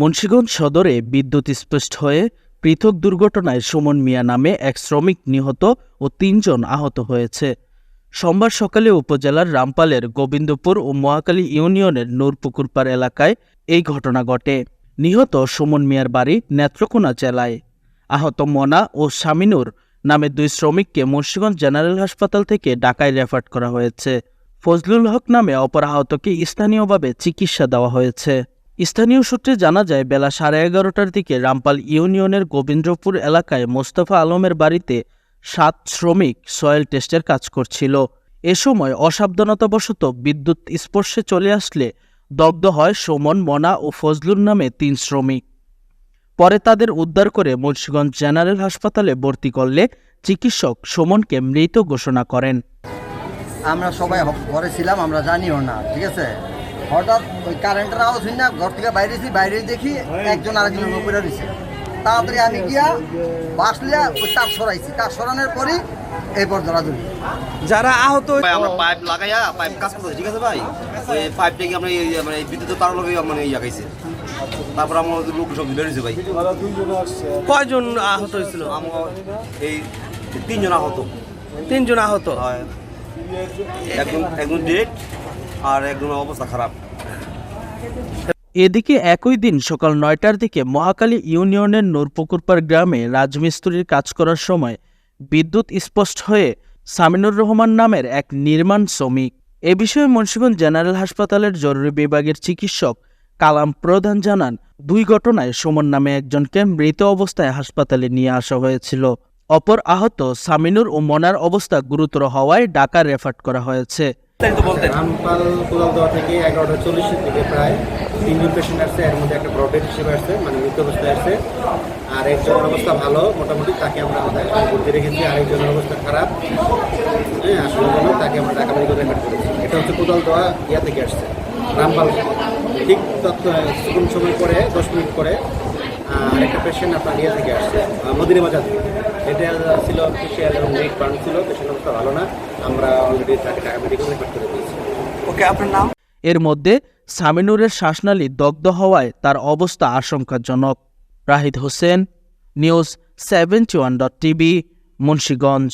মুন্সিগঞ্জ সদরে বিদ্যুৎ স্পষ্ট হয়ে পৃথক দুর্ঘটনায় সুমন মিয়া নামে এক শ্রমিক নিহত ও তিনজন আহত হয়েছে। সোমবার সকালে উপজেলার রামপালের গোবিন্দপুর ও মহাকালী ইউনিয়নের নূরপুকুরপাড় এলাকায় এই ঘটনা ঘটে। নিহত সুমন মিয়ার বাড়ি নেত্রকোনা জেলায়। আহত মনা ও শামিনুর নামে দুই শ্রমিককে মুন্সিগঞ্জ জেনারেল হাসপাতাল থেকে ঢাকায় রেফার করা হয়েছে। ফজলুল হক নামে অপর আহতকে স্থানীয়ভাবে চিকিৎসা দেওয়া হয়েছে। স্থানীয় সূত্রে জানা যায়, বেলা সাড়ে এগারোটার দিকে রামপাল ইউনিয়নের গোবিন্দ্রপুর এলাকায় মোস্তফা আলমের বাড়িতে সাত শ্রমিক সয়েল টেস্টের কাজ করছিল। এ সময় অসাবধানতাবশত বিদ্যুৎ স্পর্শে চলে আসলে দগ্ধ হয় সুমন, মনা ও ফজলুর নামে তিন শ্রমিক। পরে তাদের উদ্ধার করে মুন্সিগঞ্জ জেনারেল হাসপাতালে ভর্তি করলে চিকিৎসক সুমনকে মৃত ঘোষণা করেন। আমরা সবাই ঘরে ছিলাম, আমরা জানিও না, ঠিক আছে? হঠাৎ ওই কারেন্টের আওয়াজ হই না ঘর থেকে বাইরেছি বাইরে দেখি একজন আরেকজনের উপরে রয়েছে। তাড়াতাড়ি আমি গিয়া বাসলিয়া ওই তার সরাইছি। তার সরানোর পরই এরপর ধরা ধরি। যারা আহত আমরা পাইপ লাগাইয়া পাইপ কাজ করতেছি ঠিক আছে ভাই? ওই পাইপটা কি আমরা এই মানে এই বিদ্যুতের তার লগে মানে ইয়া খাইছে। তারপর আমার লোক সব ধরে রয়েছে ভাই। কয়জন আহত হয়েছিল? আমার এই তিনজন আহত। তিনজন আহত? হয়। একজন একজন ডেট আর একজনের অবস্থা খারাপ। এদিকে একই দিন সকাল নয়টার দিকে মহাকালী ইউনিয়নের নূরপুকুরপাড় গ্রামে রাজমিস্ত্রির কাজ করার সময় বিদ্যুৎ স্পষ্ট হয়ে সামিনুর রহমান নামের এক নির্মাণ শ্রমিক। এ বিষয়ে মুন্সিগঞ্জ জেনারেল হাসপাতালের জরুরি বিভাগের চিকিৎসক কালাম প্রধান জানান, দুই ঘটনায় সুমন নামে একজনকে মৃত অবস্থায় হাসপাতালে নিয়ে আসা হয়েছিল। অপর আহত সামিনুর ও মনার অবস্থা গুরুতর হওয়ায় ঢাকা রেফার করা হয়েছে। রামপাল কোলাল দেওয়া থেকে এগারোটা চল্লিশের দিকে প্রায় তিনজন পেশেন্ট আসছে, এর মধ্যে একটা ব্রডেড হিসেবে আসছে মানে মৃত অবস্থায় আসছে। আর একজনের অবস্থা ভালো, মোটামুটি তাকে আমরা ভর্তি রেখেছি, আর একজনের অবস্থা খারাপ। হ্যাঁ আসলে জন্য তাকে আমরা ঢাকা মেডিকেল রেফার করেছি এটা হচ্ছে কোদাল দেওয়া ইয়া থেকে আসছে, রামপাল। ঠিক কোন সময় পরে, দশ মিনিট পরে একটা পেশেন্ট আপনার ইয়ে থেকে আসছে মদিনা বাজার থেকে। এটা ছিল এবং পান ছিল পেশেন্ট অবস্থা ভালো না। আমরা অলরেডি তাকে ঢাকা মেডিকেল রেফার করে দিয়েছি ওকে আপনার নাম? এর মধ্যে সামিনুরের শ্বাসনালী দগ্ধ হওয়ায় তার অবস্থা আশঙ্কাজনক। Rahid Hossain news seventy one dot TV Munshiganj.